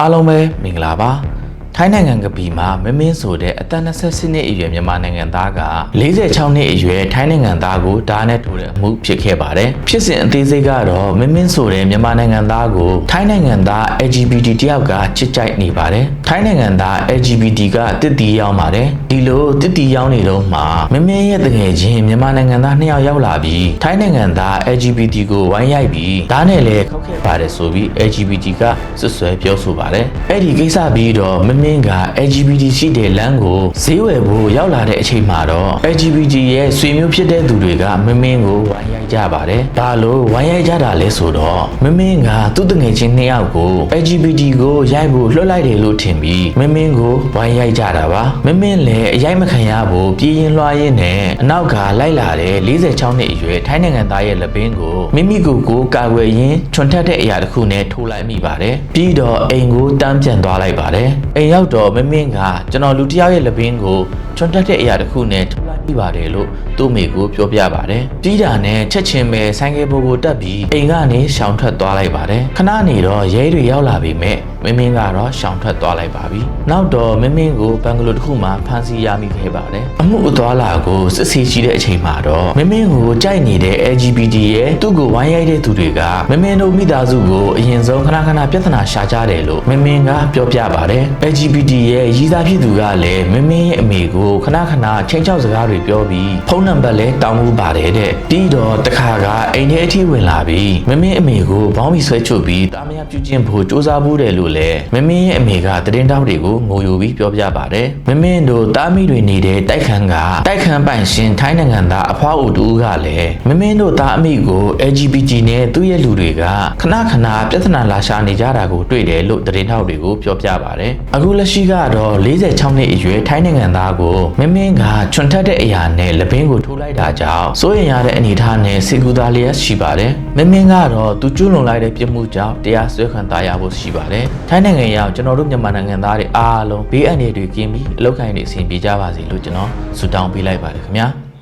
အားလုံးပဲမင်္ဂလာပါ ထိုင်းနိုင်ငံကပီမှာမင်းမင်းဆိုတဲ့အသက်28နှစ်အရွယ်မြန်မာနိုင်ငံသားက46နှစ်အရွယ်ထိုင်းနိုင်ငံသားကိုဓာတ်နဲ့ထိုးတဲ့အမှုဖြစ်ခဲ့ပါတယ်ဖြစ်စဉ်အသေးစိတ်ကတော့မင်းမင်းဆိုတဲ့မြန်မာနိုင်ငံသားကိုထိုင်းနိုင်ငံသား LGBT တယောက်ကချစ်ကြိုက်နေပါတယ်ထိုင်းနိုင်ငံသား LGBT ကတစ်တီရောက်ပါတယ်ဒီလိုတစ်တီရောက်နေတော့မှမင်းမင်းရဲ့တငယ်ချင်းမြန်မာနိုင်ငံသားနှစ်ယောက်ရောက်လာပြီးထိုင်းနိုင်ငံသား LGBT ကိုဝိုင်းရိုက်ပြီးဓာတ်နဲ့လည်းခောက်ခဲ့ပါတယ်ဆိုပြီး LGBT ကဆွဆွဲပြောဆိုပါတယ်အဲ့ဒီကိစ္စပြီးတော့မင်းမင်းက LGBT ရှိတဲ့လမ်းကိုဈေးဝယ်ဖို့ရောက်လာတဲ့အချိန်မှာတော့ LGBT ရဲ့ဆွေမျိုးဖြစ်တဲ့သူတွေကမင်းမင်းကိုဝိုင်းရိုက်ကြပါတယ်ဒါလို့ဝိုင်းရိုက်ကြတာလဲဆိုတော့မင်းမင်းကသူ့တငယ်ချင်းနှစ်ယောက်ကို LGBT ကိုရိုက်ဖို့လွှတ်လိုက်တယ်လို့ထင်ပြီးမင်းမင်းကိုဝိုင်းရိုက်ကြတာပါမင်းမင်းလည်းအရိုက်မခံရဖို့ပြေးရင်လွှားရင်းနဲ့အနောက်ကလိုက်လာတဲ့46နှစ်အရွယ်ထိုင်းနိုင်ငံသားရဲ့လက်ပင်ကိုမိမိကိုယ်ကိုကာကွယ်ရင်းချွန်ထက်တဲ့အရာတစ်ခုနဲ့ထိုးလိုက်မိပါတယ်ပြီးတော့အိမ်ကိုတန်းပြန်သွားလိုက်ပါတယ်အိမ်ရောက်တော့မင်းမင်းကကျွန်တော်လူတစ်ယောက်ရဲ့လက်ပင်ကိုချွန်ထက်တဲ့အရာတစ်ခုနဲ့ထိုးလိုက်မိပါတယ်လို့သူ့မိကိုပြောပြပါတယ်ပြီးတာနဲ့ချက်ချင်းပဲဆိုင်ကယ်ပေါ်ကိုတက်ပြီးအိမ်ကနေရှောင်ထွက်သွားလိုက်ပါတယ်ခဏနေတော့ရဲတွေရောက်လာပြီမဲ့ မင်းမင်းကတော့ရှောင်ထွက်သွားလိုက်ပါပြီနောက်တော့မင်းမင်းကိုဘန်ဂလိုတစ်ခုမှဖမ်းဆီးရမိခဲ့ပါတယ်အမှုအသွားလာကိုစစ်ဆေးကြည့်တဲ့အချိန်မှာတော့မင်းမင်းကိုကြိုက်နေတဲ့ LGBT ရဲ့သူ့ကိုဝိုင်းရိုက်တဲ့သူတွေကမင်းမင်းတို့မိသားစုကိုအရင်ဆုံးခဏခဏပြဿနာရှာကြတယ်လို့မင်းမင်းကပြောပြပါတယ် LGBT ရဲ့ရည်စားဖြစ်သူကလည်းမင်းမင်းရဲ့အမေကိုခဏခဏချိန်ချောက်စကားတွေပြောပြီးဖုန်းနံပါတ်လည်းတောင်းမှုပါတယ်တဲ့ပြီးတော့တခါကအိမ်ထဲအထိဝင်လာပြီးမင်းမင်းအမေကိုဘောင်းပြီးဆွဲချုပ်ပြီးတာမယာ ပြုကျင့်ဖို့စူးစမ်းမှုတယ်လို့လည်းမင်းမင်းရဲ့အမေကတရင်တောက်တွေကိုငိုယိုပြီးပြောပြပါတယ်မင်းမင်းတို့တာမိတွေနေတဲ့တိုက်ခန်းကတိုက်ခန်းပိုင်ရှင်ထိုင်းနိုင်ငံသားအဖွားအိုတူကလည်းမင်းမင်းတို့သားအမိကို LGBT နဲ့သူ့ရဲ့လူတွေကခဏခဏပြဿနာလာရှာနေကြတာကိုတွေ့တယ်လို့တရင်တောက်တွေကိုပြောပြပါတယ်အခုလက်ရှိကတော့46နှစ်အရွယ်ထိုင်းနိုင်ငံသားကိုမင်းမင်းကချွန်ထက်တဲ့အရာနဲ့လက်ဘင်းကိုထိုးလိုက်တာကြောင့်စိုးရင်ရတဲ့အနေအထားနဲ့စေကူသားလျက်ရှိပါတယ်မင်းမင်းကတော့သူကျွလွန်လိုက်တဲ့ပြစ်မှုကြောင့်တရားစွဲခံသားရဖို့ရှိပါတယ်ထိုင်းနိုင်ငံရောက်ကျွန်တော်တို့မြန်မာနိုင်ငံသားတွေအားလုံးဘေးအန္တရာယ်တွေကင်းပြီးအလောက်ကိုင်းတွေအဆင်ပြေကြပါစေလို့ကျွန်တော်ဆုတောင်းပေးလိုက်ပါတယ်ခင်ဗျာ